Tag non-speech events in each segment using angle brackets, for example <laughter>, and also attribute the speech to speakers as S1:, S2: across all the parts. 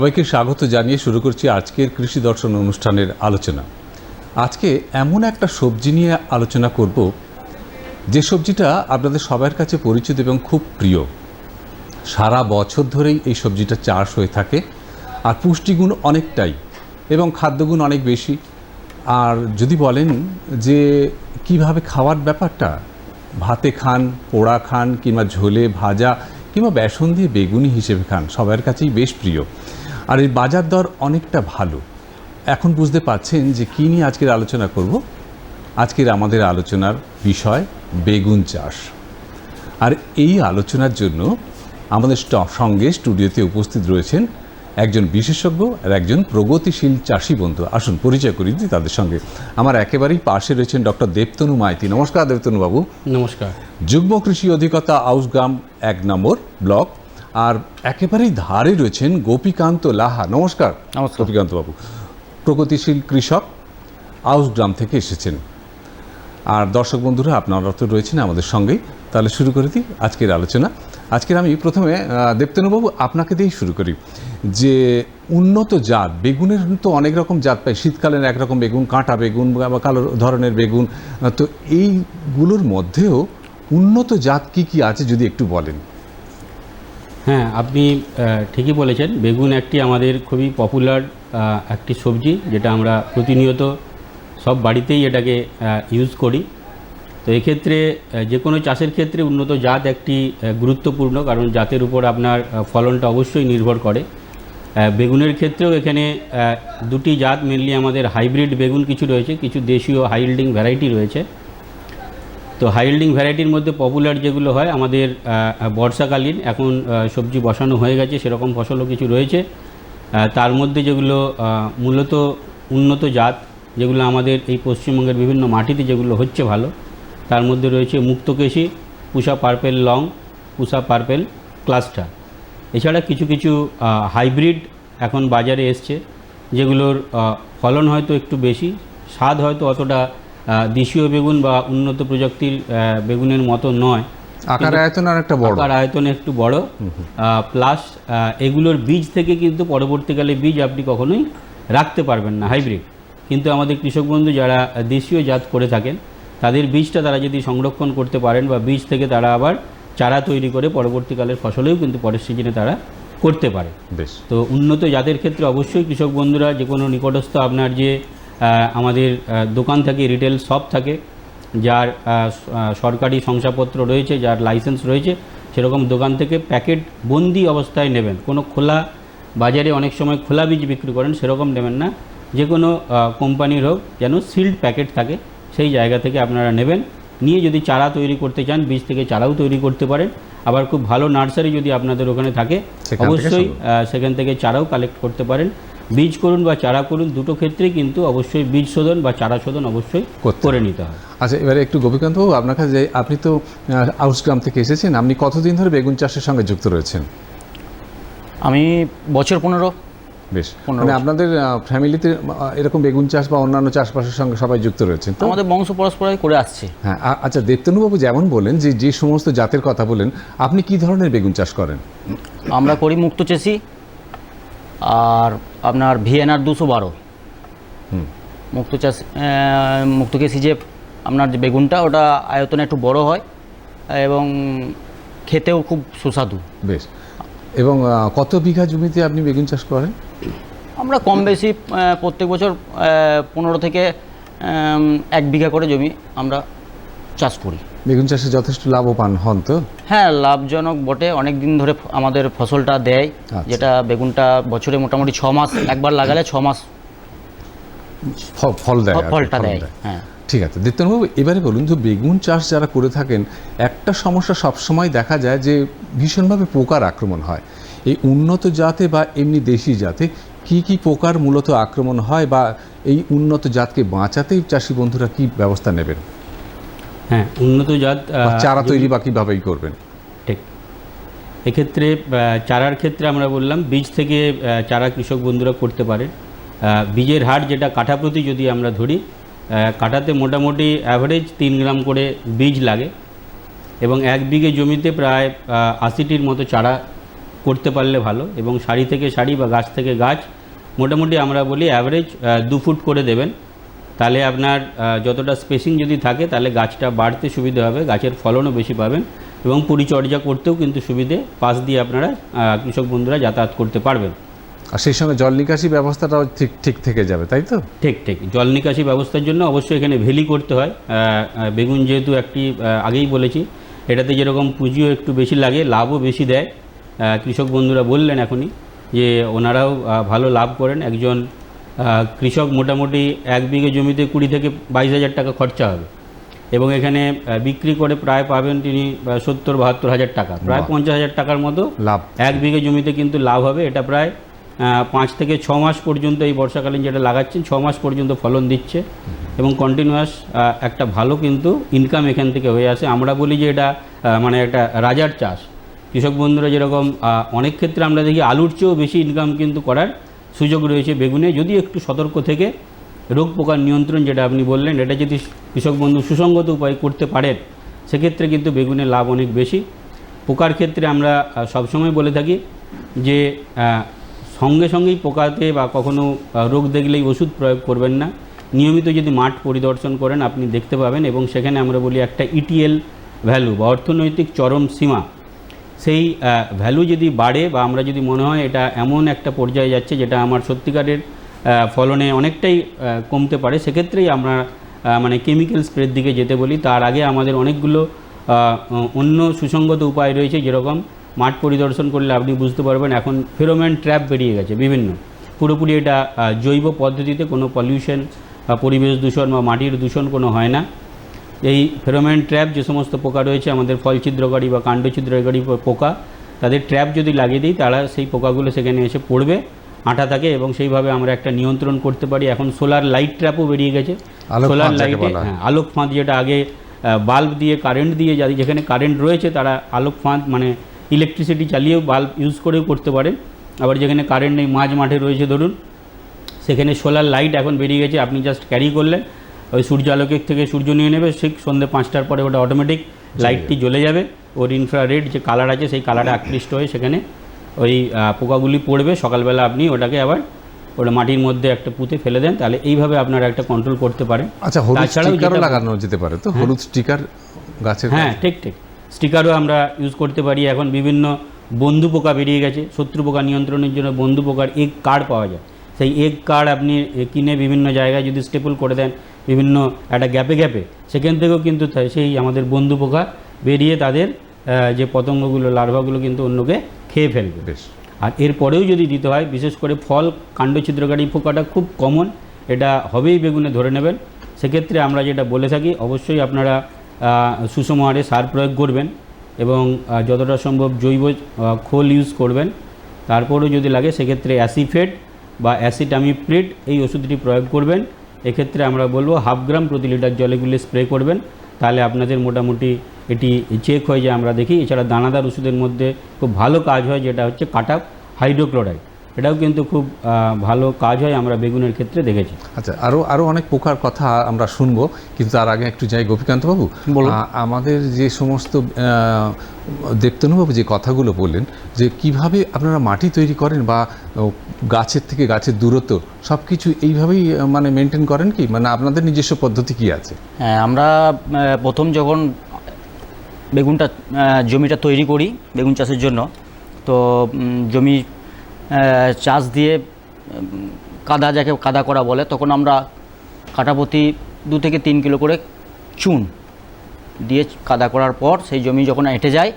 S1: সবাইকে স্বাগত জানিয়ে শুরু করছি আজকের কৃষি দর্শন অনুষ্ঠানের আলোচনা। আজকে এমন একটা সবজি নিয়ে আলোচনা করব, যে সবজিটা আপনাদের সবার কাছে পরিচিত এবং খুব প্রিয়। সারা বছর ধরেই এই সবজিটা চাষ হয়ে থাকে, আর পুষ্টিগুণ অনেকটাই এবং খাদ্যগুণ অনেক বেশি। আর যদি বলেন যে কীভাবে খাওয়ার ব্যাপারটা, ভাতে খান, পোড়া খান, কিংবা ঝোলে ভাজা, কিংবা বেসন দিয়ে বেগুনি হিসেবে খান, সবার কাছেই বেশ প্রিয়। আর এই বাজার দর অনেকটা ভালো। এখন বুঝতে পাচ্ছেন যে কী নিয়ে আজকের আলোচনা করব? আজকের আমাদের আলোচনার বিষয় বেগুন চাষ। আর এই আলোচনার জন্য আমাদের সঙ্গে স্টুডিওতে উপস্থিত রয়েছেন একজন বিশেষজ্ঞ আর একজন প্রগতিশীল চাষি বন্ধু। আসুন পরিচয় করিয়ে দিই তাদের সঙ্গে। আমার একেবারেই পাশে রয়েছেন ডক্টর দেবতনু মাইতি। নমস্কার দেবতনু বাবু।
S2: নমস্কার।
S1: যুগ্ম কৃষি অধিকর্তা আউসগ্রাম এক নম্বর ব্লক। আর একেবারেই ধারে রয়েছেন গোপীকান্ত লাহা। নমস্কার
S2: নমস্কার।
S1: গোপীকান্ত বাবু প্রগতিশীল কৃষক আউস গ্রাম থেকে এসেছেন। আর দর্শক বন্ধুরা আপনারা তো রয়েছেন আমাদের সঙ্গেই। তাহলে শুরু করে দিই আজকের আলোচনা। আজকের আমি প্রথমে দেবতনুবাবু আপনাকে দিয়েই শুরু করি যে উন্নত জাত বেগুনের তো অনেক রকম জাত পাই। শীতকালের একরকম বেগুন কাঁটা বেগুন বা কালো ধরনের বেগুন। তো এইগুলোর মধ্যেও উন্নত জাত কি কি আছে যদি একটু বলেন?
S2: হ্যাঁ আপনি ঠিকই বলেছেন। বেগুন একটি আমাদের খুবই পপুলার একটি সবজি যেটা আমরা প্রতিনিয়ত সব বাড়িতেই এটাকে ইউজ করি। তো এক্ষেত্রে যে কোনো চাষের ক্ষেত্রে উন্নত জাত একটি গুরুত্বপূর্ণ কারণ জাতের উপর আপনার ফলনটা অবশ্যই নির্ভর করে। বেগুনের ক্ষেত্রেও এখানে দুটি জাত মেনলি আমাদের হাইব্রিড বেগুন কিছু রয়েছে, কিছু দেশীয় হাইল্ডিং ভ্যারাইটি রয়েছে। তো হাইল্ডিং ভ্যারাইটির মধ্যে পপুলার যেগুলো হয়, আমাদের বর্ষাকালীন, এখন সবজি বসানো হয়ে গেছে, সেরকম ফসলও কিছু রয়েছে। তার মধ্যে যেগুলো মূলত উন্নত জাত, যেগুলো আমাদের এই পশ্চিমবঙ্গের বিভিন্ন মাটিতে যেগুলো হচ্ছে ভালো, তার মধ্যে রয়েছে Muktakeshi Pusa purple long Pusa purple cluster. এছাড়া কিছু কিছু হাইব্রিড এখন বাজারে এসছে, যেগুলোর ফলন হয়তো একটু বেশি, স্বাদ হয়তো অতটা দেশীয় বেগুন বা উন্নত প্রযুক্তির বেগুনের মতো নয়।
S1: আকার আয়তন অনেকটা বড়।
S2: আকার আয়তন একটু বড়। প্লাস এগুলোর বীজ থেকে কিন্তু পরবর্তীকালে বীজ আপনি কখনোই রাখতে পারবেন না হাইব্রিড কিন্তু আমাদের কৃষক বন্ধু যারা দেশীয় জাত করে থাকেন তাদের বীজটা তারা যদি সংরক্ষণ করতে পারেন বা বীজ থেকে তারা আবার চারা তৈরি করে পরবর্তীকালের ফসলেও কিন্তু পরের সিজনে তারা করতে পারে।
S1: বেশ।
S2: তো উন্নত জাতের ক্ষেত্রে অবশ্যই কৃষক বন্ধুরা যে কোনো নিকটস্থ আপনার যে আমাদের দোকান থাকে রিটেল শপ থাকে যার সরকারি শংসাপত্র রয়েছে যার লাইসেন্স রয়েছে সেরকম দোকান থেকে প্যাকেট বন্দি অবস্থায় নেবেন। কোনো খোলা বাজারে অনেক সময় খোলা বীজ বিক্রি করেন সেরকম নেবেন না। যে কোনো কোম্পানির হোক যেন সিল্ড প্যাকেট থাকে সেই জায়গা থেকে আপনারা নেবেন। নিয়ে যদি চারা তৈরি করতে চান বীজ থেকে চারাও তৈরি করতে পারেন। আবার খুব ভালো নার্সারি যদি আপনাদের ওখানে থাকে অবশ্যই সেখান থেকে চারাও কালেক্ট করতে পারেন। বীজ করুন বা চারা করুন দুটো ক্ষেত্রেই কিন্তু অবশ্যই বীজ শোধন বা চারা শোধন অবশ্যই
S1: করতে
S2: করে নিতে হয়
S1: আচ্ছা এবারে একটু গোপীকান্ত বাবু আপনার কাছে যে আপনি তো আহ, আউসগ্রাম থেকে এসেছেন আপনি কতদিন ধরে বেগুন চাষের সঙ্গে যুক্ত রয়েছেন?
S3: আমি বছর পনেরো।
S1: বেশ।
S3: পনেরো
S1: মানে আপনাদের ফ্যামিলিতে এরকম বেগুন চাষ বা অন্যান্য চাষবাসের সঙ্গে সবাই যুক্ত রয়েছেন তো?
S3: আমাদের বংশ পরস্পরায় করে আসছে।
S1: হ্যাঁ আচ্ছা দেবতনুবাবু যেমন বলেন যে যে সমস্ত জাতের কথা বলেন আপনি কি ধরনের বেগুন চাষ করেন?
S3: আমরা করি মুক্ত চেষি আর আপনার ভিএনআর দুশো বারো। মুক্ত চাষ মুক্ত কেসি যে আপনার যে বেগুনটা ওটা আয়তনে একটু বড় হয় এবং খেতেও খুব সুস্বাদু।
S1: বেশ। এবং কত বিঘা জমিতে আপনি বেগুন চাষ করেন?
S3: আমরা কম বেশি প্রত্যেক বছর পনেরো থেকে এক বিঘা করে জমি আমরা চাষ করি।
S1: বেগুন চাষে যথেষ্ট লাভবান হন তো?
S3: হ্যাঁ লাভজনক বটে। অনেক দিন ধরে আমাদের ফসলটা দেয়।
S1: আচ্ছা।
S3: যেটা বেগুনটা বছরে মোটামুটি ছ মাস একবার লাগালে ছ মাস
S1: ফল দেয়
S3: ফলটা দেয় হ্যাঁ।
S1: ঠিক আছে। দিত্যনবাবু এবারে বলুন যে বেগুন চাষ যারা করে থাকেন একটা সমস্যা সবসময় দেখা যায় যে ভীষণভাবে পোকার আক্রমণ হয়। এই উন্নত জাতে বা এমনি দেশি জাতে কি কি পোকার মূলত আক্রমণ হয় বা এই উন্নত জাতকে বাঁচাতেই চাষি বন্ধুরা কি ব্যবস্থা নেবেন?
S2: হ্যাঁ উন্নত জাত
S1: চারা তৈরি বা কীভাবেই করবেন।
S2: ঠিক। এক্ষেত্রে চারার ক্ষেত্রে আমরা বললাম বীজ থেকে চারা কৃষক বন্ধুরা করতে পারে। বীজের হার যেটা কাঠা প্রতি যদি আমরা ধরি কাঠাতে মোটামুটি অ্যাভারেজ তিন গ্রাম করে বীজ লাগে এবং এক বিঘে জমিতে প্রায় আশিটির মতো চারা করতে পারলে ভালো এবং সারি থেকে সারি বা গাছ থেকে গাছ মোটামুটি আমরা বলি অ্যাভারেজ দু ফুট করে দেবেন। তাহলে আপনার যতটা স্পেসিং যদি থাকে তাহলে গাছটা বাড়তে সুবিধা হবে গাছের ফলনও বেশি পাবেন এবং পরিচর্যা করতেও কিন্তু সুবিধে পাশ দিয়ে আপনারা কৃষক বন্ধুরা যাতায়াত করতে পারবেন।
S1: আর সেই সঙ্গে জল নিকাশি ব্যবস্থাটাও ঠিক ঠিক থেকে যাবে তাই তো?
S2: ঠিক ঠিক। জল নিকাশি ব্যবস্থার জন্য অবশ্যই এখানে ভেলি করতে হয়। বেগুন যেহেতু একটি আগেই বলেছি এটাতে যেরকম পুঁজিও একটু বেশি লাগে লাভও বেশি দেয়। কৃষক বন্ধুরা বললেন এখনই যে ওনারাও ভালো লাভ করেন। একজন কৃষক মোটামুটি এক বিঘে জমিতে কুড়ি থেকে বাইশ হাজার টাকা খরচা হবে। এবং এখানে বিক্রি করে প্রায় পাবেন তিনি সত্তর বাহাত্তর হাজার টাকা। প্রায় পঞ্চাশ হাজার টাকার মতো
S1: লাভ।
S2: এক বিঘে জমিতে কিন্তু লাভ হবে। এটা প্রায় পাঁচ থেকে ছ মাস পর্যন্ত এই বর্ষাকালীন যেটা লাগাচ্ছেন ছ মাস পর্যন্ত ফলন দিচ্ছে। এবং কন্টিনিউয়াস একটা ভালো কিন্তু ইনকাম এখান থেকে হয়ে আসে। আমরা বলি যে এটা মানে একটা রাজার চাষ। কৃষক বন্ধুরা যেরকম অনেক ক্ষেত্রে আমরা দেখি আলুর চেয়েও বেশি ইনকাম কিন্তু করার সুযোগ রয়েছে বেগুনে। যদি একটু সতর্ক থেকে রোগ পোকার নিয়ন্ত্রণ যেটা আপনি বললেন, এটা যদি কৃষক বন্ধু সুসঙ্গত উপায় করতে পারেন, সেক্ষেত্রে কিন্তু বেগুনের লাভ অনেক বেশি। পোকার ক্ষেত্রে আমরা সবসময় বলে থাকি যে সঙ্গে সঙ্গেই পোকাতে বা কখনো রোগ দেখলেই ওষুধ প্রয়োগ করবেন না। নিয়মিত যদি মাঠ পরিদর্শন করেন, আপনি দেখতে পাবেন এবং সেখানে আমরা বলি একটা ইটিএল ভ্যালু বা অর্থনৈতিক চরম সীমা। সেই ভ্যালু যদি বাড়ে বা আমরা যদি মনে হয় এটা এমন একটা পর্যায়ে যাচ্ছে যেটা আমার সত্যিকারের ফলনে অনেকটাই কমতে পারে, সেক্ষেত্রেই আমরা মানে কেমিক্যাল স্প্রের দিকে যেতে বলি। তার আগে আমাদের অনেকগুলো অন্য সুসঙ্গত উপায় রয়েছে, যেরকম মাঠ পরিদর্শন করলে আপনি বুঝতে পারবেন এখন ফেরোম্যান ট্র্যাপ বেরিয়ে গেছে, বিভিন্ন। পুরোপুরি এটা জৈব পদ্ধতিতে কোনো পলিউশন পরিবেশ দূষণ বা মাটির দূষণ কোনো হয় না। এই ফেরোমেন ট্র্যাপ যে সমস্ত পোকা রয়েছে আমাদের ফল ছিদ্রকারী বা কাণ্ড ছিদ্রকারী পোকা তাদের ট্র্যাপ যদি লাগিয়ে দিই তারা সেই পোকাগুলো সেখানে এসে পড়বে আঠা থাকে এবং সেইভাবে আমরা একটা নিয়ন্ত্রণ করতে পারি। এখন সোলার লাইট ট্র্যাপও বেরিয়ে গেছে। সোলার লাইটে
S1: হ্যাঁ।
S2: আলোক ফাঁদ যেটা আগে বাল্ব দিয়ে কারেন্ট দিয়ে যাদের যেখানে কারেন্ট রয়েছে তারা আলোক ফাঁদ মানে ইলেকট্রিসিটি চালিয়েও বাল্ব ইউজ করেও করতে পারেন। আবার যেখানে কারেন্ট নেই মাঝ মাঠে রয়েছে ধরুন সেখানে সোলার লাইট এখন বেরিয়ে গেছে আপনি জাস্ট ক্যারি করলেন ওই সূর্য আলোকের থেকে সূর্য নিয়ে নেবে ঠিক সন্ধ্যে পাঁচটার পরে ওটা অটোমেটিক লাইটটি জ্বলে যাবে। ওর ইনফ্রারেড যে কালার আছে সেই কালারে আকৃষ্ট হয়ে সেখানে ওই পোকাগুলি পড়বে। সকালবেলা আপনি ওটাকে আবার ওটা মাটির মধ্যে একটা পুঁতে ফেলে দেন। তাহলে এইভাবে আপনারা একটা কন্ট্রোল করতে পারেন।
S1: আচ্ছা হলুদ স্টিকারও লাগানো যেতে পারে তো? হলুদ স্টিকার গাছের
S2: হ্যাঁ ঠিক ঠিক। স্টিকারও আমরা ইউজ করতে পারি। এখন বিভিন্ন বন্ধু পোকা বেরিয়ে গেছে। শত্রু পোকা নিয়ন্ত্রণের জন্য বন্ধু পোকার এগ কার্ড পাওয়া যায়। সেই এগ কার্ড আপনি কিনে বিভিন্ন জায়গায় যদি স্টেপল করে দেন বিভিন্ন একটা গ্যাপে গ্যাপে। সেখান থেকেও কিন্তু সেই আমাদের বন্ধু পোকা বেরিয়ে তাদের যে পতঙ্গগুলো লার্ভাগুলো কিন্তু অন্যকে খেয়ে ফেলবে।
S1: বেশ।
S2: আর এরপরেও যদি দিতে হয় বিশেষ করে ফল কাণ্ড ছিদ্রকারী পোকাটা খুব কমন এটা হবেই বেগুনে ধরে নেবেন। সেক্ষেত্রে আমরা যেটা বলে থাকি অবশ্যই আপনারা সুষম হারে সার প্রয়োগ করবেন এবং যতটা সম্ভব জৈব খোল ইউজ করবেন। তারপরেও যদি লাগে সেক্ষেত্রে অ্যাসিফেট বা অ্যাসিটামিপ্রিড এই ওষুধটি প্রয়োগ করবেন। এক্ষেত্রে আমরা বলব হাফ গ্রাম প্রতি লিটার জলে গুলে স্প্রে করবেন। তাহলে আপনাদের মোটামুটি এটি চেক হয়ে যায় আমরা দেখি। এছাড়া দানাদার ওষুধের মধ্যে খুব ভালো কাজ হয় যেটা হচ্ছে কাটাপ হাইড্রোক্লোরাইড। এটাও কিন্তু খুব ভালো কাজ হয় আমরা বেগুনের ক্ষেত্রে দেখেছি।
S1: আচ্ছা আরও আরও অনেক পোকার কথা আমরা শুনব কিন্তু তার আগে একটু যাই গোপীকান্ত বাবু।
S3: বলুন।
S1: আমাদের যে সমস্ত দেবতনুবাবু যে কথাগুলো বললেন যে কীভাবে আপনারা মাটি তৈরি করেন বা গাছের থেকে গাছের দূরত্ব সব কিছু এইভাবেই মানে মেনটেন করেন কি? মানে আপনাদের নিজস্ব পদ্ধতি কি আছে?
S3: হ্যাঁ আমরা প্রথম যখন বেগুনটা জমিটা তৈরি করি, বেগুন চাষের জন্য, তো জমি চাষ দিয়ে কাদা যাকে কাদা করা বলে, তখন আমরা কাটাপতি দু থেকে তিন কিলো করে চুন দিয়ে কাদা করার পর, সেই জমি যখন এঁটে যায়,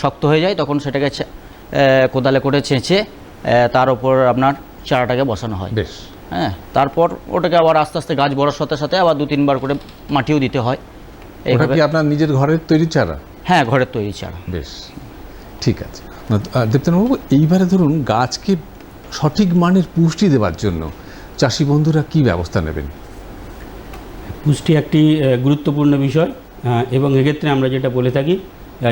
S3: শক্ত হয়ে যায়, তখন সেটাকে কোদালে করে ছেঁচে তার উপর আপনার চারাটাকে বসানো হয়।
S1: বেশ।
S3: হ্যাঁ তারপর ওটাকে আবার আস্তে আস্তে গাছ বড়ার সাথে সাথে আবার দু তিনবার করে মাটিও দিতে হয়।
S1: ওটা
S3: এইভাবে।
S1: কি আপনার নিজের ঘরের তৈরি চারা?
S3: হ্যাঁ ঘরের তৈরি চারা।
S1: বেশ ঠিক আছে। দেবতনবাবু এইবারে ধরুন গাছকে সঠিক মানের পুষ্টি দেওয়ার জন্য চাষি বন্ধুরা কি ব্যবস্থা নেবেন?
S2: পুষ্টি একটি গুরুত্বপূর্ণ বিষয় এবং এক্ষেত্রে আমরা যেটা বলে থাকি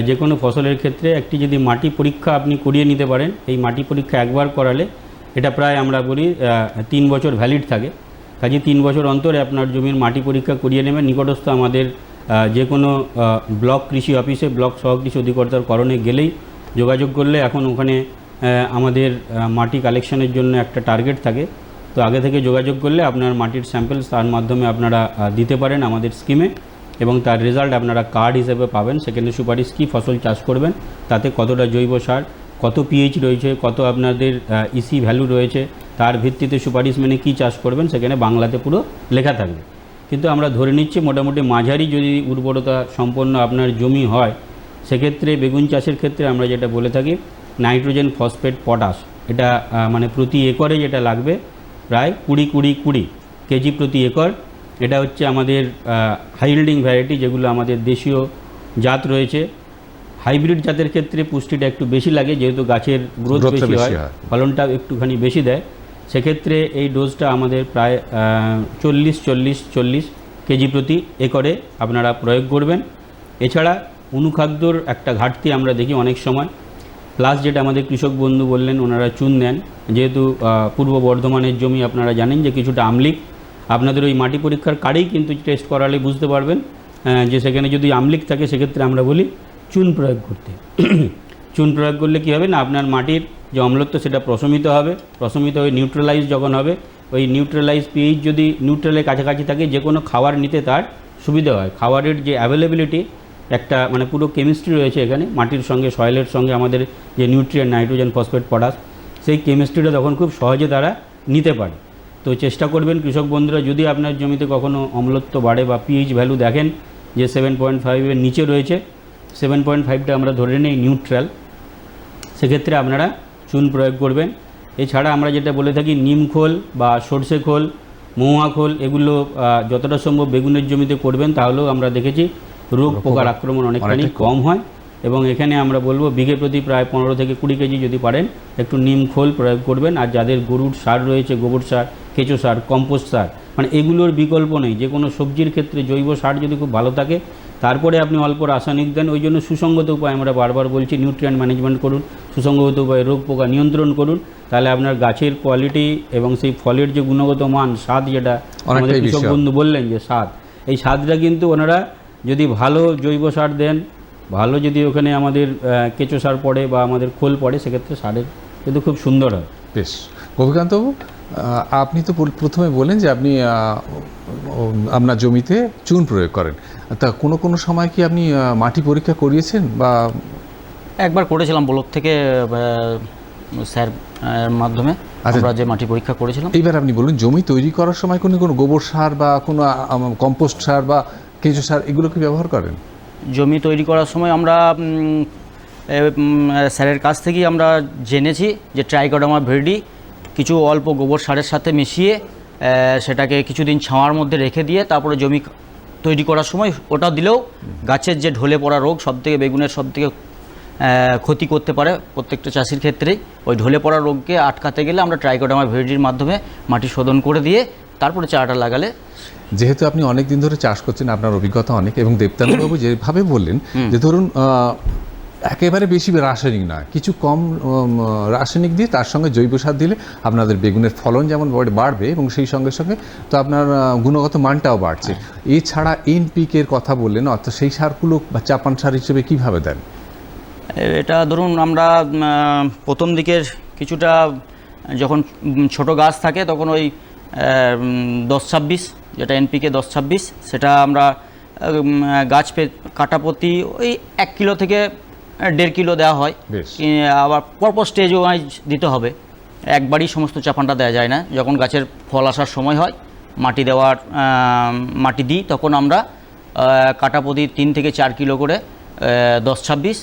S2: যে কোনো ফসলের ক্ষেত্রে একটি যদি মাটি পরীক্ষা আপনি করিয়ে নিতে পারেন, এই মাটি পরীক্ষা একবার করালে এটা প্রায় আমরা বলি তিন বছর ভ্যালিড থাকে। কাজে তিন বছর অন্তরে আপনার জমির মাটি পরীক্ষা করিয়ে নেবেন। নিকটস্থ আমাদের যে কোনো ব্লক কৃষি অফিসে, ব্লক সহ কৃষি অধিকর্তার করণে গেলেই যোগাযোগ করলে এখন ওখানে আমাদের মাটি কালেকশনের জন্য একটা টার্গেট থাকে। তো আগে থেকে যোগাযোগ করলে আপনার মাটির স্যাম্পলস তার মাধ্যমে আপনারা দিতে পারেন আমাদের স্কিমে এবং তার রেজাল্ট আপনারা কার্ড হিসেবে পাবেন। সেখানে সুপারিশ কী ফসল চাষ করবেন, তাতে কতটা জৈব সার, কত পিএইচ রয়েছে, কত আপনাদের ইসি ভ্যালু রয়েছে, তার ভিত্তিতে সুপারিশ মেনে কী চাষ করবেন, সেখানে বাংলাতে পুরো লেখা থাকবে। কিন্তু আমরা ধরে নিচ্ছি মোটামুটি মাঝারি যদি উর্বরতা সম্পন্ন আপনার জমি হয়, সেক্ষেত্রে বেগুন চাষের ক্ষেত্রে আমরা যেটা বলে থাকি, নাইট্রোজেন ফসফেট পটাশ। এটা মানে প্রতি একরে যেটা লাগবে, প্রায় কুড়ি কুড়ি কুড়ি কেজি প্রতি একর। এটা হচ্ছে আমাদের হাইল্ডিং ভ্যারাইটি যেগুলো আমাদের দেশীয় জাত রয়েছে। হাইব্রিড জাতের ক্ষেত্রে পুষ্টিটা একটু বেশি লাগে যেহেতু গাছের গ্রোথ বেশি হয় ফলনটা একটুখানি বেশি দেয়। সেক্ষেত্রে এই ডোজটা আমাদের প্রায় চল্লিশ চল্লিশ চল্লিশ কেজি প্রতি একরে আপনারা প্রয়োগ করবেন। এছাড়া অনুখাদ্যর একটা ঘাটতি আমরা দেখি অনেক সময়। প্লাস যেটা আমাদের কৃষক বন্ধু বললেন ওনারা চুন দেন। যেহেতু পূর্ব বর্ধমানের জমি আপনারা জানেন যে কিছুটা আমলিক আপনাদের ওই মাটি পরীক্ষার কার্ডেই কিন্তু টেস্ট করালে বুঝতে পারবেন যে সেখানে যদি আমলিক থাকে সেক্ষেত্রে আমরা বলি চুন প্রয়োগ করতে। <clears throat> চুন প্রয়োগ করলে কী হবে না, আপনার মাটির যে অম্লত্ব সেটা প্রশমিত হবে, প্রশমিত হয়ে নিউট্রালাইজ যখন হবে, ওই নিউট্রালাইজ পিএইচ যদি নিউট্রালের কাছাকাছি থাকে, যে কোনো খাবার নিতে তার সুবিধা হয়। খাবারের যে অ্যাভেলেবিলিটি একটা মানে পুরো কেমিস্ট্রি রয়েছে এখানে, মাটির সঙ্গে সয়েলের সঙ্গে আমাদের যে নিউট্রিয়েন্ট নাইট্রোজেন ফসফেট পটাশ সেই কেমিস্ট্রিটা তখন খুব সহজে তারা নিতে পারে। তো চেষ্টা করবেন কৃষক বন্ধুরা যদি আপনার জমিতে কখনো অম্লত্ব বাড়ে বা পিএইচ ভ্যালু দেখেন যে সেভেন পয়েন্ট ফাইভের নিচে রয়েছে সেভেন পয়েন্ট ফাইভটা আমরা ধরে নিই নিউট্রাল সেক্ষেত্রে আপনারা চুন প্রয়োগ করবেন। এছাড়া আমরা যেটা বলে থাকি নিম খোল বা সর্ষে খোল মহুয়া খোল এগুলো যতটা সম্ভব বেগুনের জমিতে করবেন তাহলেও আমরা দেখেছি রোগ পোকার আক্রমণ অনেকখানি কম হয়। এবং এখানে আমরা বলব বিঘে প্রতি প্রায় পনেরো থেকে কুড়ি কেজি যদি পারেন একটু নিম খোল প্রয়োগ করবেন। আর যাদের গরুর সার রয়েছে গোবর সার কেঁচো সার কম্পোস্ট সার মানে এগুলোর বিকল্প নেই। যে কোনো সবজির ক্ষেত্রে জৈব সার যদি খুব ভালো থাকে তারপরে আপনি অল্প রাসায়নিক দেন ওই জন্য সুসঙ্গত উপায় আমরা বারবার বলছি নিউট্রিয়েন্ট ম্যানেজমেন্ট করুন সুসঙ্গত উপায়ে রোগ পোকা নিয়ন্ত্রণ করুন তাহলে আপনার গাছের কোয়ালিটি এবং সেই ফলের যে গুণগত মান স্বাদ যেটা আমাদের কৃষক বন্ধু বললেন যে স্বাদ এই স্বাদটা কিন্তু ওনারা যদি ভালো জৈব সার দেন ভালো যদি ওখানে আমাদের কেঁচো সার পড়ে বা আমাদের খোল পড়ে সেক্ষেত্রে সারের কিন্তু খুব সুন্দর হয়।
S1: বেশ। গোপীকান্তবাবু? আপনি তো প্রথমে বলেন যে আপনি আপনার জমিতে চুন প্রয়োগ করেন। তা কোনো কোনো সময় কি আপনি মাটি পরীক্ষা করিয়েছেন বা
S3: একবার করেছিলাম ব্লক থেকে স্যার মাধ্যমে
S1: আচ্ছা।
S3: আমরা যে মাটি পরীক্ষা করেছিলাম।
S1: এবার আপনি বলুন জমি তৈরি করার সময় কোনো কোনো গোবর সার বা কোনো কম্পোস্ট সার বা কেঁচো সার এগুলো কি ব্যবহার করেন?
S3: জমি তৈরি করার সময় আমরা স্যারের কাছ থেকেই আমরা জেনেছি যে ট্রাইকোডামা ভেরডি কিছু অল্প গোবর সারের সাথে মিশিয়ে সেটাকে কিছুদিন ছাওয়ার মধ্যে রেখে দিয়ে তারপরে জমি তৈরি করার সময় ওটা দিলেও গাছের যে ঢলে পড়া রোগ সবথেকে বেগুনের সবথেকে ক্ষতি করতে পারে প্রত্যেকটা চাষির ক্ষেত্রেই। ওই ঢলে পড়া রোগকে আটকাতে গেলে আমরা ট্রাইকোডামা ভেরডির মাধ্যমে মাটি শোধন করে দিয়ে তারপরে চারাটা লাগালে
S1: যেহেতু আপনি অনেক দিন ধরে চাষ করছেন আপনার অভিজ্ঞতা অনেক এবং দেবতানবাবু যেভাবে বললেন যে ধরুন একেবারে বেশি রাসায়নিক না কিছু কম রাসায়নিক দিয়ে তার সঙ্গে জৈব সার দিলে আপনাদের বেগুনের ফলন যেমন বাড়বে এবং সেই সঙ্গে সঙ্গে তো আপনার গুণগত মানটাও বাড়ছে। এছাড়া এনপিকে এর কথা বললেন অর্থাৎ সেই সারগুলো বা চাপান সার হিসেবে কীভাবে দেন?
S3: এটা ধরুন আমরা প্রথম দিকের কিছুটা যখন ছোট গাছ থাকে তখন ওই দশ ছাব্বিশ যেটা এনপিকে দশ ছাব্বিশ সেটা আমরা গাছ পে কাটা প্রতি ওই এক কিলো থেকে দেড় কিলো দেওয়া হয়। আবার পরপর স্টেজ ওয়াইজ দিতে হবে। একবারই সমস্ত চাপানটা দেওয়া যায় না। যখন গাছের ফল আসার সময় হয় মাটি দেওয়ার মাটি দিই তখন আমরা কাটা প্রতি তিন থেকে চার কিলো করে দশ ছাব্বিশ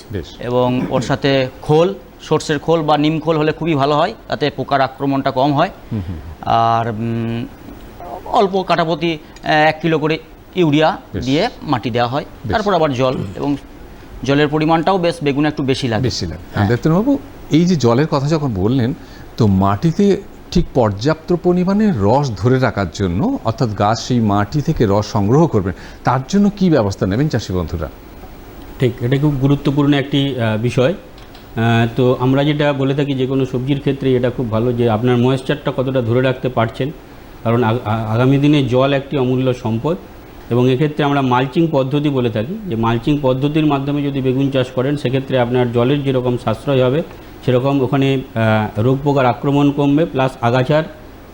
S3: এবং ওর সাথে খোল সর্ষের খোল বা নিম খোল হলে খুবই ভালো হয় তাতে পোকার আক্রমণটা কম হয়। আর অল্প কাটা প্রতি এক কিলো করে ইউরিয়া দিয়ে মাটি দেওয়া হয়। তারপর আবার জল এবং জলের পরিমাণটাও বেশ বেগুনে একটু বেশি লাগে।
S1: বেশি লাগে। দেবতানবাবু এই যে জলের কথা যখন বললেন তো মাটিতে ঠিক পর্যাপ্ত পরিমাণে রস ধরে রাখার জন্য অর্থাৎ গাছ সেই মাটি থেকে রস সংগ্রহ করবেন তার জন্য কি ব্যবস্থা নেবেন চাষি বন্ধুরা?
S2: ঠিক এটা খুব গুরুত্বপূর্ণ একটি বিষয়। তো আমরা যেটা বলে থাকি যে কোনো সবজির ক্ষেত্রে এটা খুব ভালো যে আপনার ময়েশ্চারটা কতটা ধরে রাখতে পারছেন। কারণ আগামী দিনে জল একটি অমূল্য সম্পদ। এবং এক্ষেত্রে আমরা মালচিং পদ্ধতি বলে থাকি। যে মালচিং পদ্ধতির মাধ্যমে যদি বেগুন চাষ করেন, সেক্ষেত্রে আপনার জলের যেরকম সাশ্রয় হবে, সেরকম ওখানে রোগ পোকার আক্রমণ কমবে প্লাস আগাছার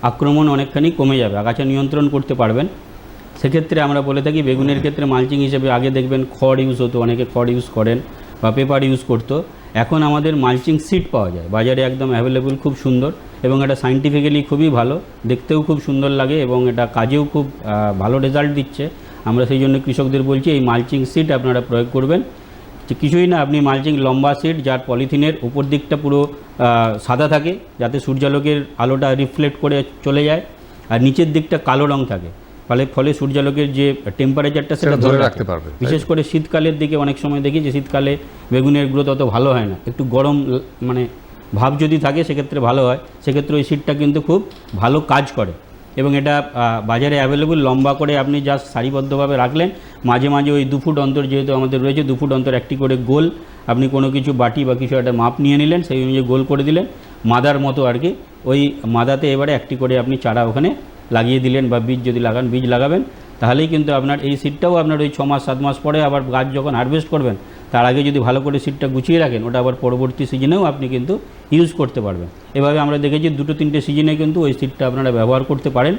S2: আক্রমণ অনেকখানি কমে যাবে, আগাছা নিয়ন্ত্রণ করতে পারবেন। সেক্ষেত্রে আমরা বলে থাকি, বেগুনের ক্ষেত্রে মালচিং হিসেবে আগে দেখবেন খড় ইউজ হতো, অনেকে খড় ইউজ করেন বা পেপার ইউজ করতো। এখন আমাদের মালচিং সিট পাওয়া যায়, বাজারে একদম অ্যাভেলেবল খুব সুন্দর এবং এটা সাইন্টিফিক্যালি খুবই ভালো, দেখতেও খুব সুন্দর লাগে এবং এটা কাজেও খুব ভালো রেজাল্ট দিচ্ছে। আমরা সেই জন্য কৃষকদের বলছি এই মালচিং সিট আপনারা প্রয়োগ করবেন। যে কিছুই না আপনি মালচিং লম্বা সিট যার পলিথিনের উপর দিকটা পুরো সাদা থাকে যাতে সূর্যালোকের আলোটা রিফ্লেক্ট করে চলে যায় আর নিচের দিকটা কালো রং থাকে। ফলে ফলে সূর্যালোকের যে টেম্পারেচারটা সেটা
S1: ধরে রাখতে পারবে,
S2: বিশেষ করে শীতকালের দিকে অনেক সময় দেখি যে শীতকালে বেগুনের গ্রোথ অত ভালো হয় না। একটু গরম মানে ভাব যদি থাকে সেক্ষেত্রে ভালো হয়। সেক্ষেত্রে ওই সিটটা কিন্তু খুব ভালো কাজ করে। এবং এটা বাজারে অ্যাভেলেবল লম্বা করে আপনি জাস্ট সারিবদ্ধভাবে রাখলেন। মাঝে মাঝে ওই দু ফুট অন্তর যেহেতু আমাদের রয়েছে, দু ফুট অন্তর একটি করে গোল আপনি কোনো কিছু বাটি বা কিছু একটা মাপ নিয়ে নিলেন, সেই অনুযায়ী গোল করে দিলেন। মাদার মতো আর কি, ওই মাদাতে এবারে একটি করে আপনি চারা ওখানে লাগিয়ে দিলেন বা বীজ যদি লাগান, বীজ লাগাবেন। তাহলেই কিন্তু আপনার এই সিটটাও আপনার ওই ছ মাস সাত মাস পরে আবার গাছ যখন হারভেস্ট করবেন তার আগে যদি ভালো করে সিটটা গুছিয়ে রাখেন ওটা আবার পরবর্তী সিজনেও আপনি কিন্তু ইউজ করতে পারবেন। এভাবে আমরা দেখেছি দুটো তিনটে সিজনে কিন্তু ওই সিটটা আপনারা ব্যবহার করতে পারেন।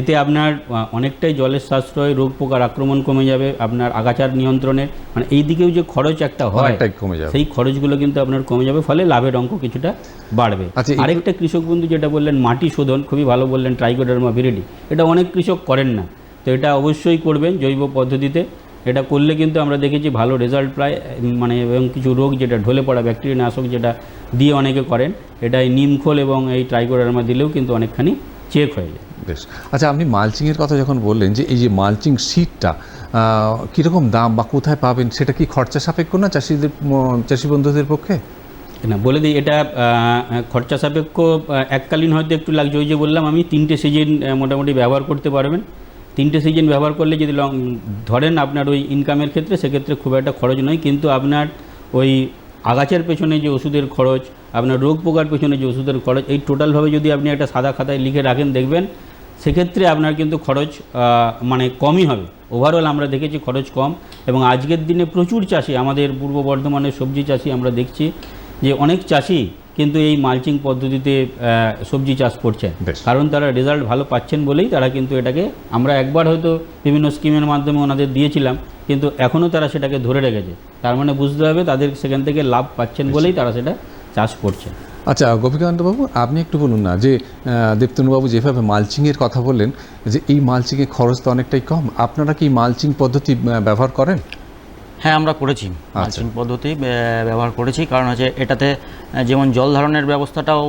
S2: এতে আপনার অনেকটাই জলের সাশ্রয় রোগ পোকার আক্রমণ কমে যাবে আপনার আগাছার নিয়ন্ত্রণে মানে এই দিকেও যে খরচ একটা হয়
S1: কমে যাবে।
S2: সেই খরচগুলো কিন্তু আপনার কমে যাবে ফলে লাভের অঙ্ক কিছুটা বাড়বে।
S1: আচ্ছা,
S2: আরেকটা কৃষক বন্ধু যেটা বললেন মাটি শোধন খুবই ভালো বললেন ট্রাইকোডার্মা ভিরিডি এটা অনেক কৃষক করেন না। তো এটা অবশ্যই করবেন জৈব পদ্ধতিতে। এটা করলে কিন্তু আমরা দেখেছি ভালো রেজাল্ট প্রায় মানে এবং কিছু রোগ যেটা ঢলে পড়া ব্যাকটেরিয়া নাশক যেটা দিয়ে অনেকে করেন এটা এই নিমখোল এবং এই ট্রাইকোডার্মা দিলেও কিন্তু অনেকখানি চেক হয়ে যায়।
S1: বেশ। আচ্ছা আপনি মালচিংয়ের কথা যখন বললেন যে এই যে মালচিং শিটটা কীরকম দাম বা কোথায় পাবেন সেটা কি খরচা সাপেক্ষ না চাষিদের চাষি বন্ধুদের পক্ষে?
S2: না বলে দিই এটা খরচা সাপেক্ষ এককালীন হয়তো একটু লাগছে। ওই যে বললাম আমি তিনটে সিজন মোটামুটি ব্যবহার করতে পারবেন। তিনটে সিজন ব্যবহার করলে যদি লং, ধরেন আপনার ওই ইনকামের ক্ষেত্রে, সেক্ষেত্রে খুব একটা খরচ নয়। কিন্তু আপনার ওই আগাছার পেছনে যে ওষুধের খরচ, আপনার রোগ পোকার পেছনে যে ওষুধের খরচ, এই টোটালভাবে যদি আপনি একটা সাদা খাতায় লিখে রাখেন, দেখবেন সেক্ষেত্রে আপনার কিন্তু খরচ মানে কমই হবে। ওভারঅল আমরা দেখেছি খরচ কম এবং আজকের দিনে প্রচুর চাষি, আমাদের পূর্ব বর্ধমানের সবজি চাষি আমরা দেখছি যে অনেক চাষি কিন্তু এই মালচিং পদ্ধতিতে সবজি চাষ করছেন কারণ তারা রেজাল্ট ভালো পাচ্ছেন বলেই তারা কিন্তু এটাকে আমরা একবার হয়তো বিভিন্ন স্কিমের মাধ্যমে ওনাদের দিয়েছিলাম কিন্তু এখনও তারা সেটাকে ধরে রেখেছে। তার মানে বুঝতে হবে তাদের সেখান থেকে লাভ পাচ্ছেন বলেই তারা সেটা চাষ করছে।
S1: আচ্ছা গোপীকান্তবাবু আপনি একটু বলুন না যে দেবতনুবাবু যেভাবে মালচিংয়ের কথা বললেন যে এই মালচিংয়ের খরচ তো অনেকটাই কম আপনারা কি মালচিং পদ্ধতি ব্যবহার করেন?
S3: হ্যাঁ আমরা করেছি। মালচিং পদ্ধতি ব্যবহার করেছি। কারণ হচ্ছে এটাতে যেমন জল ধারণের ব্যবস্থাটাও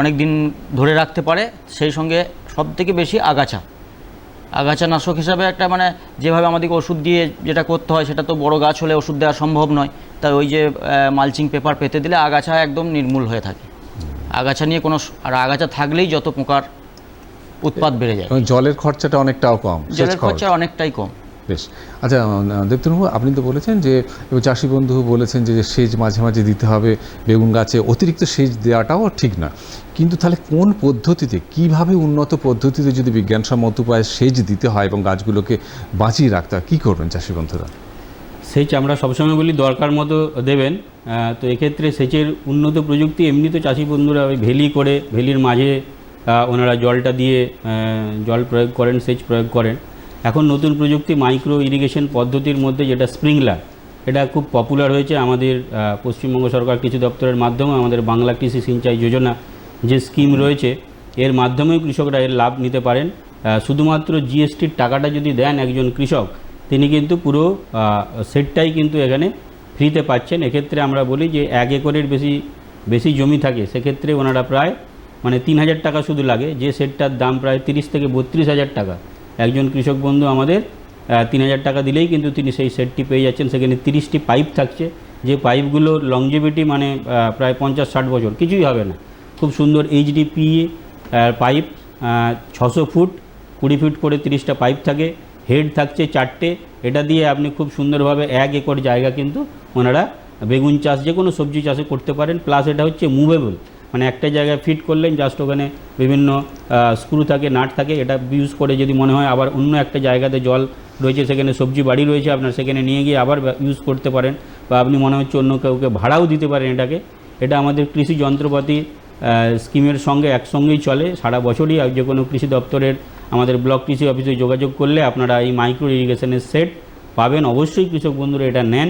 S3: অনেক দিন ধরে রাখতে পারে সেই সঙ্গে সব থেকে বেশি আগাছা। আগাছা নাশক হিসাবে একটা মানে যেভাবে আমাদেরকে ওষুধ দিয়ে যেটা করতে হয় সেটা তো বড় গাছ হলে ওষুধ দেওয়া সম্ভব নয়। তাই ওই যে মালচিং পেপার পেতে দিলে আগাছা একদম নির্মূল হয়ে থাকে। আগাছা নিয়ে কোনো আর আগাছা থাকলেই যত পোকার উৎপাদ বেড়ে যায়।
S1: জলের খরচাটা অনেকটাও কম
S3: জলের
S1: খরচা
S3: অনেকটাই কম।
S1: বেশ। আচ্ছা দেবতনুবাবু আপনি তো বলেছেন যে চাষি বন্ধু বলেছেন যে সেচ মাঝে মাঝে দিতে হবে, বেগুন গাছে অতিরিক্ত সেচ দেওয়াটাও ঠিক না। কিন্তু তাহলে কোন পদ্ধতিতে, কীভাবে উন্নত পদ্ধতিতে যদি বিজ্ঞানসম্মত উপায়ে সেচ দিতে হয় এবং গাছগুলোকে বাঁচিয়ে রাখতে হয়, কী করবেন চাষি বন্ধুরা?
S2: সেচ আমরা সবসময় বলি দরকার মতো দেবেন তো এক্ষেত্রে সেচের উন্নত প্রযুক্তি এমনি তো চাষি বন্ধুরা ওই ভেলি করে, ভেলির মাঝে ওনারা জলটা দিয়ে জল প্রয়োগ করেন, সেচ প্রয়োগ করেন। এখন নতুন প্রযুক্তি মাইক্রো ইরিগেশন পদ্ধতির মধ্যে যেটা স্প্রিংলার এটা খুব পপুলার হয়েছে আমাদের পশ্চিমবঙ্গ সরকার কৃষি দপ্তরের মাধ্যমে আমাদের বাংলা কৃষি সিঞ্চাই যোজনা যে স্কিম রয়েছে, এর মাধ্যমেও কৃষকরা এর লাভ নিতে পারেন। শুধুমাত্র জিএসটির টাকাটা যদি দেন একজন কৃষক, তিনি কিন্তু পুরো সেটটাই কিন্তু এখানে ফ্রিতে পাচ্ছেন। এক্ষেত্রে আমরা বলি যে এক একরের বেশি বেশি জমি থাকে, সেক্ষেত্রে ওনারা প্রায় মানে তিন হাজার টাকা শুধু লাগে। যে সেটটার দাম প্রায় তিরিশ থেকে বত্রিশ হাজার টাকা। একজন কৃষক বন্ধু আমাদের তিন হাজার টাকা দিলেই কিন্তু তিনি সেই সেটটি পেয়ে যাচ্ছেন। সেখানে তিরিশটি পাইপ থাকছে। যে পাইপগুলো লংজিভিটি মানে প্রায় পঞ্চাশ ষাট বছর, কিছুই হবে না। খুব সুন্দর এইচডিপি পাইপ ছশো ফুট, কুড়ি ফুট করে তিরিশটা পাইপ থাকে। হেড থাকছে চারটে। এটা দিয়ে আপনি খুব সুন্দরভাবে এক একর জায়গা কিন্তু ওনারা বেগুন চাষ যে কোনো সবজি চাষে করতে পারেন। প্লাস এটা হচ্ছে মুভেবল মানে একটা জায়গায় ফিট করলেন জাস্ট ওখানে বিভিন্ন স্ক্রু থাকে, নাট থাকে, এটা ইউজ করে যদি মনে হয় আবার অন্য একটা জায়গাতে জল রয়েছে, সেখানে সবজি বাড়ি রয়েছে আপনার, সেখানে নিয়ে গিয়ে আবার ইউজ করতে পারেন বা আপনি মনে হচ্ছে অন্য কাউকে ভাড়াও দিতে পারেন এটাকে। এটা আমাদের কৃষি যন্ত্রপাতি স্কিমের সঙ্গে একসঙ্গেই চলে, সারা বছরই যে কোনো কৃষি দপ্তরের আমাদের ব্লক কৃষি অফিসে যোগাযোগ করলে আপনারা এই মাইক্রো ইরিগেশনের সেট পাবেন। অবশ্যই কৃষক বন্ধুরা এটা নেন।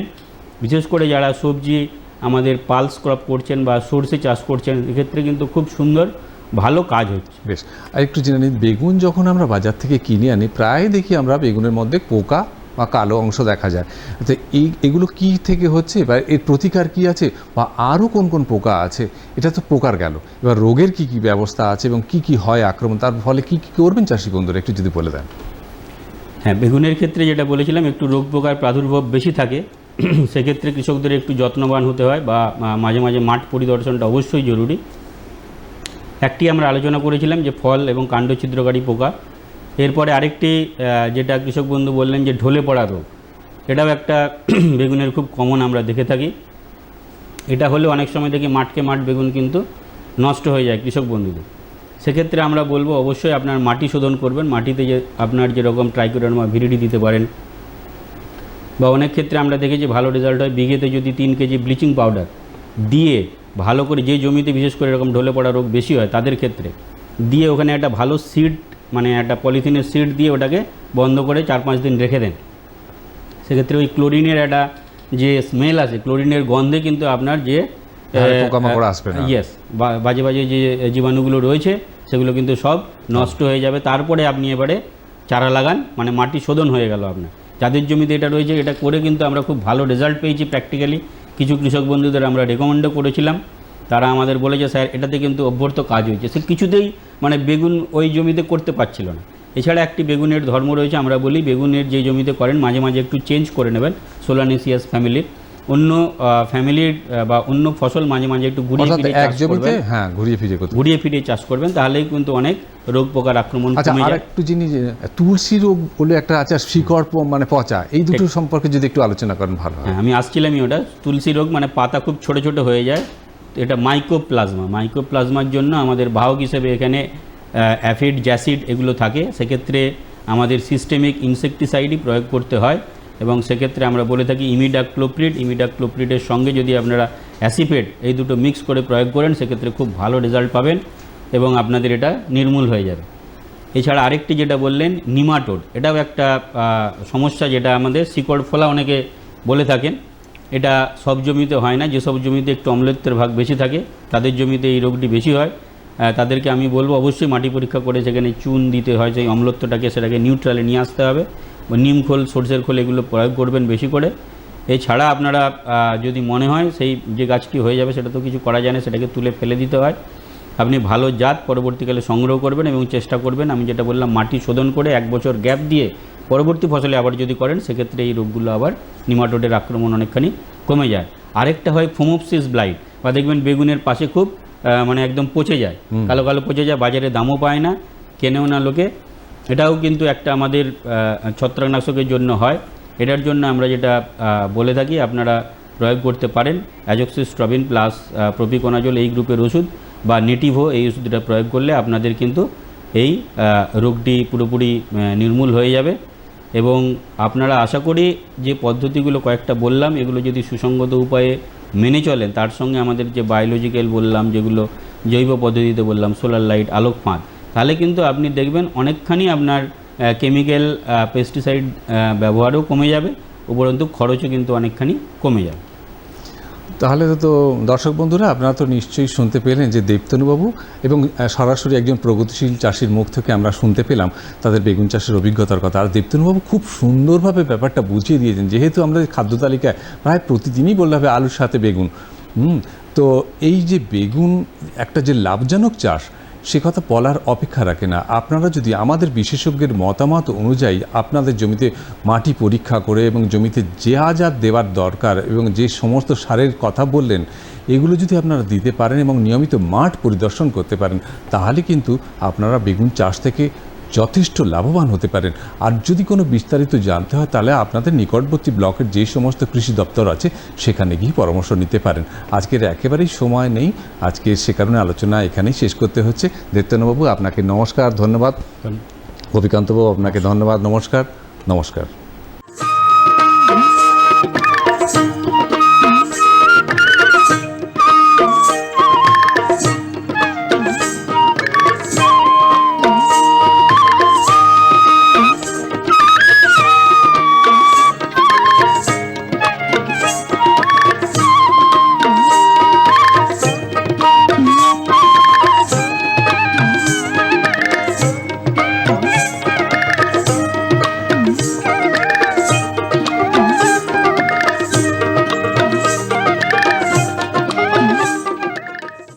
S2: বিশেষ করে যারা সবজি আমাদের পালস ক্রপ করছেন বা সর্ষে চাষ করছেন এক্ষেত্রে কিন্তু খুব সুন্দর ভালো কাজ হচ্ছে।
S1: বেশ আর একটু জেনে নিন বেগুন যখন আমরা বাজার থেকে কিনে আনি প্রায় দেখি আমরা বেগুনের মধ্যে পোকা বা কালো অংশ দেখা যায়। তো এই এগুলো কি থেকে হচ্ছে? বা এর প্রতিকার কি আছে? বা আরও কোন কোন পোকা আছে? এটা তো পোকার গেল। এবার রোগের কি কি ব্যবস্থা আছে এবং কি কি হয় আক্রমণ? তার ফলে কি কি করবেন চাষি বন্ধুরা? একটু যদি বলে দেন।
S2: হ্যাঁ বেগুনের ক্ষেত্রে যেটা বলেছিলাম একটু রোগ পোকার প্রাদুর্ভাব বেশি থাকে। <clears throat> সেক্ষেত্রে কৃষকদের একটু যত্নবান হতে হয় বা মাঝে মাঝে মাঠ পরিদর্শনটা অবশ্যই জরুরি। একটি আমরা আলোচনা করেছিলাম যে ফল এবং কাণ্ড ছিদ্রকারী পোকা। এরপরে আরেকটি যেটা কৃষক বন্ধু বললেন যে ঢলে পড়া রোগ। এটাও একটা <clears throat> বেগুনের খুব কমন আমরা দেখে থাকি। এটা হলে অনেক সময় দেখি মাঠকে মাঠ বেগুন কিন্তু নষ্ট হয়ে যায় কৃষক বন্ধুদের। সেক্ষেত্রে আমরা বলব অবশ্যই আপনার মাটি শোধন করবেন। মাটিতে যে আপনার যেরকম ট্রাইকোডার্মা ভিরিডি দিতে পারেন বা অনেক ক্ষেত্রে আমরা দেখেছি ভালো রেজাল্ট হয় বিঘেতে যদি তিন কেজি ব্লিচিং পাউডার দিয়ে ভালো করে যে জমিতে বিশেষ করে এরকম ঢলে পড়া রোগ বেশি হয় তাদের ক্ষেত্রে দিয়ে ওখানে একটা ভালো সিড মানে একটা পলিথিনের সিড দিয়ে ওটাকে বন্ধ করে চার পাঁচ দিন রেখে দেন। সেক্ষেত্রে ওই ক্লোরিনের একটা যে স্মেল আছে ক্লোরিনের গন্ধে কিন্তু আপনার যে
S1: আসবে
S2: ইয়েস বাজে বাজে যে জীবাণুগুলো রয়েছে সেগুলো কিন্তু সব নষ্ট হয়ে যাবে। তারপরে আপনি এবারে চারা লাগান মানে মাটি শোধন হয়ে গেল আপনার। যাদের জমিতে এটা রয়েছে, এটা করে কিন্তু আমরা খুব ভালো রেজাল্ট পেয়েছি প্র্যাকটিক্যালি কিছু কৃষক বন্ধুদের আমরা রেকমেন্ডও করেছিলাম। তারা আমাদের বলেছে, স্যার, এটাতে কিন্তু অভ্যর্থ কাজ হয়েছে। সে কিছুতেই মানে বেগুন ওই জমিতে করতে পারছিল না। এছাড়া একটি বেগুনের ধর্ম রয়েছে, আমরা বলি, বেগুনের যে জমিতে করেন, মাঝে মাঝে একটু চেঞ্জ করে নেবেন। সোলানেসিয়াস ফ্যামিলির অন্য ফ্যামিলির বা অন্য ফসল মাঝে মাঝে একটু ঘুরিয়ে ফিরিয়ে
S1: এক জমিতে হ্যাঁ ঘুরিয়ে ফিরিয়ে করতে।
S2: ঘুরিয়ে ফিরিয়ে চাষ করবেন তাহলেই কিন্তু অনেক রোগ পোকার আক্রমণ
S1: আচ্ছা আর একটু জিনিস তুলসী রোগ বলে একটা আছে শিকড় মানে পচা এই দুটো সম্পর্কে যদি একটু আলোচনা করেন ভালো হয়।
S2: আমি আসছিলামই ওটা। তুলসী রোগ মানে পাতা খুব ছোট ছোট হয়ে যায় তো এটা মাইক্রোপ্লাজমা মাইক্রোপ্লাজমার জন্য আমাদের বাহক হিসেবে এখানে অ্যাফিড জ্যাসিড এগুলো থাকে। সেক্ষেত্রে আমাদের সিস্টেমিক ইনসেকটিসাইডই প্রয়োগ করতে হয়। এবং সেক্ষেত্রে আমরা বলে থাকি ইমিডাক্লোপ্রিড। ইমিডাক্লোপ্রিডের সঙ্গে যদি আপনারা অ্যাসিপেট এই দুটো মিক্স করে প্রয়োগ করেন, সেক্ষেত্রে খুব ভালো রেজাল্ট পাবেন এবং আপনাদের এটা নির্মূল হয়ে যাবে। এছাড়া আরেকটি যেটা বললেন, নিমাটোড। এটাও একটা সমস্যা যেটা আমাদের, শিকড় ফলা অনেকে বলে থাকেন। এটা সব জমিতে হয় না, যেসব জমিতে একটু অম্লত্বের ভাগ বেশি থাকে, তাদের জমিতে এই রোগটি বেশি হয়। তাদেরকে আমি বলব, অবশ্যই মাটি পরীক্ষা করে সেখানে চুন দিতে হয়, সেই অম্লত্বটাকে সেটাকে নিউট্রালে নিয়ে আসতে হবে। নিম খোল সর্ষের খোল এগুলো প্রয়োগ করবেন বেশি করে। এছাড়া আপনারা যদি মনে হয় সেই যে গাছটি হয়ে যাবে সেটা তো কিছু করা যায় না সেটাকে তুলে ফেলে দিতে হয়। আপনি ভালো জাত পরবর্তীকালে সংগ্রহ করবেন এবং চেষ্টা করবেন আমি যেটা বললাম মাটি শোধন করে এক বছর গ্যাপ দিয়ে পরবর্তী ফসলে আবার যদি করেন সেক্ষেত্রে এই রোগগুলো আবার নিমাটোডের আক্রমণ অনেকখানি কমে যায়। আরেকটা হয় ফোমোপসিস ব্লাইট বা দেখবেন বেগুনের পাশে খুব মানে একদম পচে যায়। কালো কালো পচে যায় বাজারে দামও পায় না কেনেও না লোকে এটাও কিন্তু একটা আমাদের ছত্রাকনাশকের জন্য হয়। এটার জন্য আমরা যেটা বলে থাকি, আপনারা প্রয়োগ করতে পারেন। অ্যাজক্সিস্ট্রবিন প্লাস প্রপিকোনাজল এই গ্রুপের ওষুধ বা নেটিভো এই ওষুধটা প্রয়োগ করলে আপনাদের কিন্তু এই রোগটি পুরোপুরি নির্মূল হয়ে যাবে। এবং আপনারা আশা করি যে পদ্ধতিগুলো কয়েকটা বললাম, এগুলো যদি সুসঙ্গত উপায়ে মেনে চলেন, তার সঙ্গে আমাদের যে বায়োলজিক্যাল বললাম, যেগুলো জৈব পদ্ধতিতে বললাম সোলার লাইট আলোক ফাঁদ তাহলে কিন্তু আপনি দেখবেন অনেকখানি আপনার কেমিক্যাল পেস্টিসাইড ব্যবহারও কমে যাবে, উপরন্তু খরচও কিন্তু অনেকখানি কমে যাবে।
S1: তাহলে তো দর্শক বন্ধুরা, আপনারা তো নিশ্চয়ই শুনতে পেলেন যে দেবতনুবাবু এবং সরাসরি একজন প্রগতিশীল চাষির মুখ থেকে আমরা শুনতে পেলাম তাদের বেগুন চাষের অভিজ্ঞতার কথা। আর দেবতনুবাবু খুব সুন্দরভাবে ব্যাপারটা বুঝিয়ে দিয়েছেন, যেহেতু আমাদের খাদ্য তালিকায় প্রায় প্রতিদিনই বললে হবে আলুর সাথে বেগুন। হুম, তো এই যে বেগুন, একটা যে লাভজনক চাষ সে কথা বলার অপেক্ষা রাখে না। আপনারা যদি আমাদের বিশেষজ্ঞের মতামত অনুযায়ী আপনাদের জমিতে মাটি পরীক্ষা করে এবং জমিতে যা যা দেওয়ার দরকার এবং যে সমস্ত সারের কথা বললেন, এগুলো যদি আপনারা দিতে পারেন এবং নিয়মিত মাঠ পরিদর্শন করতে পারেন, তাহলে কিন্তু আপনারা বেগুন চাষ থেকে যথেষ্ট লাভবান হতে পারেন। আর যদি কোনো বিস্তারিত জানতে হয় তাহলে আপনাদের নিকটবর্তী ব্লকের যে সমস্ত কৃষি দপ্তর আছে সেখানে গিয়ে পরামর্শ নিতে পারেন। আজকের একেবারেই সময় নেই। আজকে সে কারণে আলোচনা এখানেই শেষ করতে হচ্ছে। দেবতনবাবু আপনাকে নমস্কার ধন্যবাদ। অভিকান্তবাবু আপনাকে ধন্যবাদ। নমস্কার। নমস্কার।